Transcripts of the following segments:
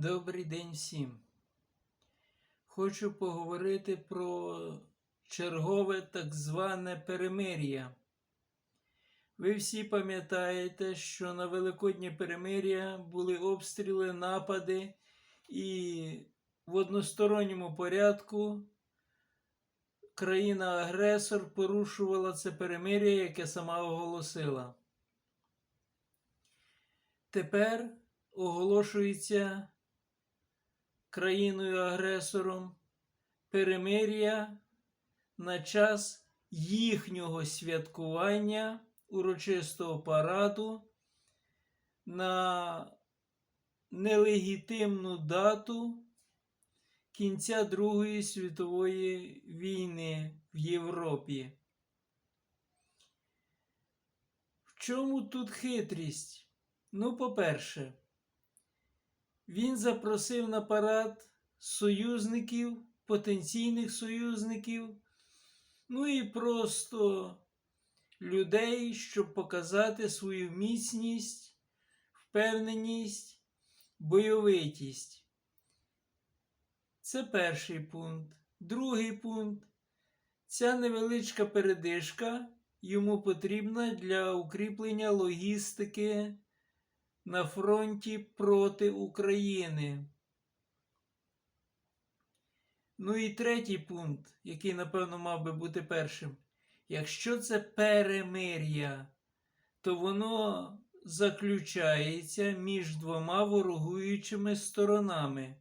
Добрий день всім. Хочу поговорити про чергове так зване перемир'я. Ви всі пам'ятаєте, що на Великоднє перемир'я були обстріли, напади, і в односторонньому порядку країна-агресор порушувала це перемир'я, яке сама оголосила. Тепер оголошується країною-агресором перемир'я на час їхнього святкування урочистого параду на нелегітимну дату кінця Другої світової війни в Європі. В чому тут хитрість? Ну, по-перше, він запросив на парад союзників, потенційних союзників, ну і просто людей, щоб показати свою міцність, впевненість, бойовитість. Це перший пункт. Другий пункт. Ця невеличка передишка йому потрібна для укріплення логістики на фронті проти України. Ну і третій пункт, який, напевно, мав би бути першим. Якщо це перемир'я, то воно заключається між двома ворогуючими сторонами.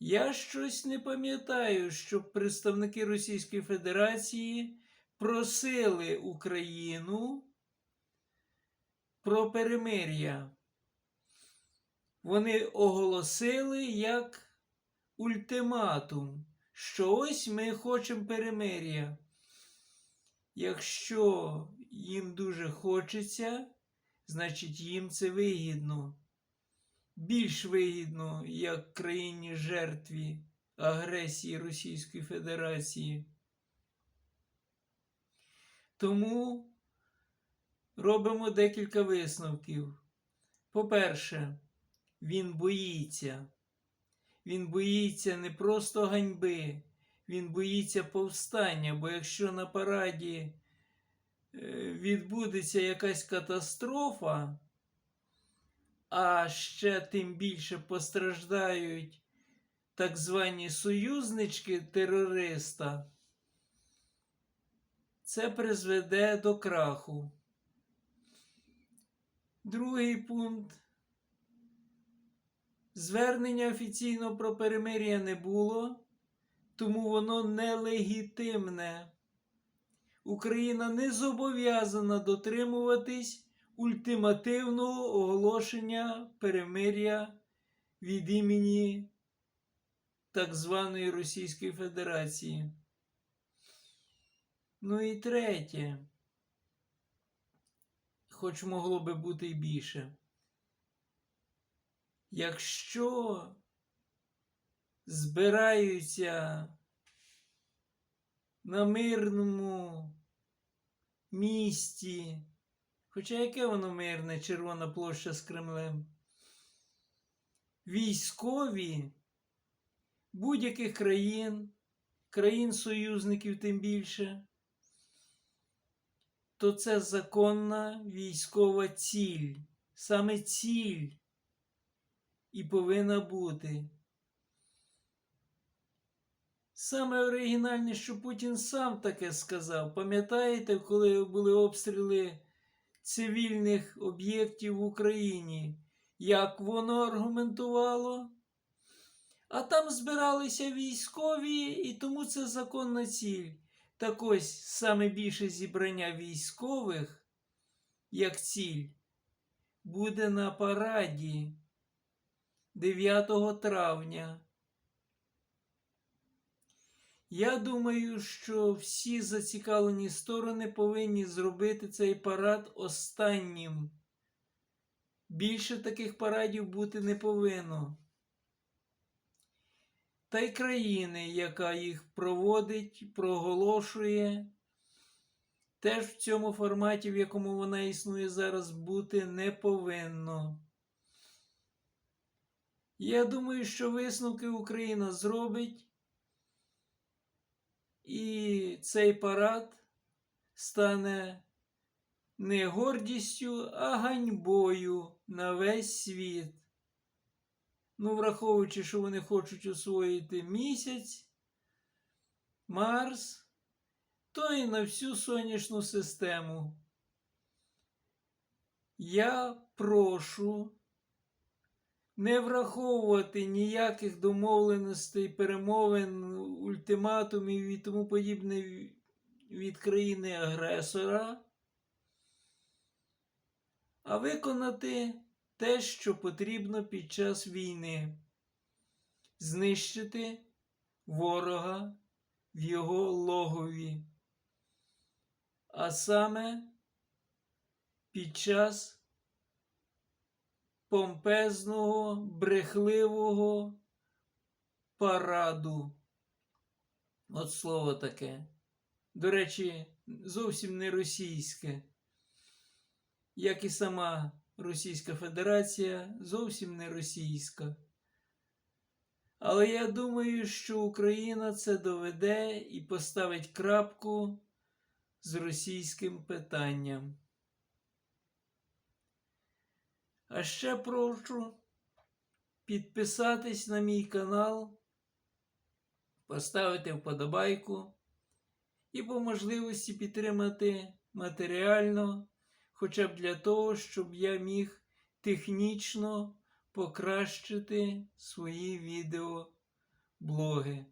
Я щось не пам'ятаю, щоб представники Російської Федерації просили Україну про перемир'я. Вони оголосили як ультиматум, що ось ми хочемо перемир'я. Якщо їм дуже хочеться, значить їм це вигідно. Більш вигідно, як країні жертві агресії Російської Федерації. Тому робимо декілька висновків. По-перше, він боїться. Він боїться не просто ганьби, він боїться повстання, бо якщо на параді е, відбудеться якась катастрофа, а ще тим більше постраждають так звані союзнички терориста, це призведе до краху. Другий пункт. Звернення офіційно про перемир'я не було, тому воно нелегітимне. Україна не зобов'язана дотримуватись ультимативного оголошення перемир'я від імені так званої Російської Федерації. Ну і третє, хоч могло би бути і більше. Якщо збираються на мирному місті, хоча яке воно мирне, Червона площа з Кремлем, військові будь-яких країн, країн-союзників тим більше, то це законна військова ціль, саме ціль і повинна бути. Саме оригінальне, що Путін сам таке сказав. Пам'ятаєте, коли були обстріли цивільних об'єктів в Україні? Як воно аргументувало? А там збиралися військові, і тому це законна ціль. Так ось саме більше зібрання військових, як ціль, буде на параді 9 травня. Я думаю, що всі зацікавлені сторони повинні зробити цей парад останнім. Більше таких парадів бути не повинно. Та й країни, яка їх проводить, проголошує, теж в цьому форматі, в якому вона існує зараз, бути не повинно. Я думаю, що висновки Україна зробить, і цей парад стане не гордістю, а ганьбою на весь світ. Ну, враховуючи, що вони хочуть освоїти місяць, Марс, то і на всю сонячну систему. Я прошу не враховувати ніяких домовленостей, перемовин, ультиматумів і тому подібне від країни-агресора, а виконати те, що потрібно під час війни, знищити ворога в його логові, а саме під час помпезного, брехливого параду. От слово таке. До речі, зовсім не російське, як і сама Російська Федерація, зовсім не російська. Але я думаю, що Україна це доведе і поставить крапку з російським питанням. А ще прошу підписатись на мій канал, поставити вподобайку і по можливості підтримати матеріально, хоча б для того, щоб я міг технічно покращити свої відеоблоги.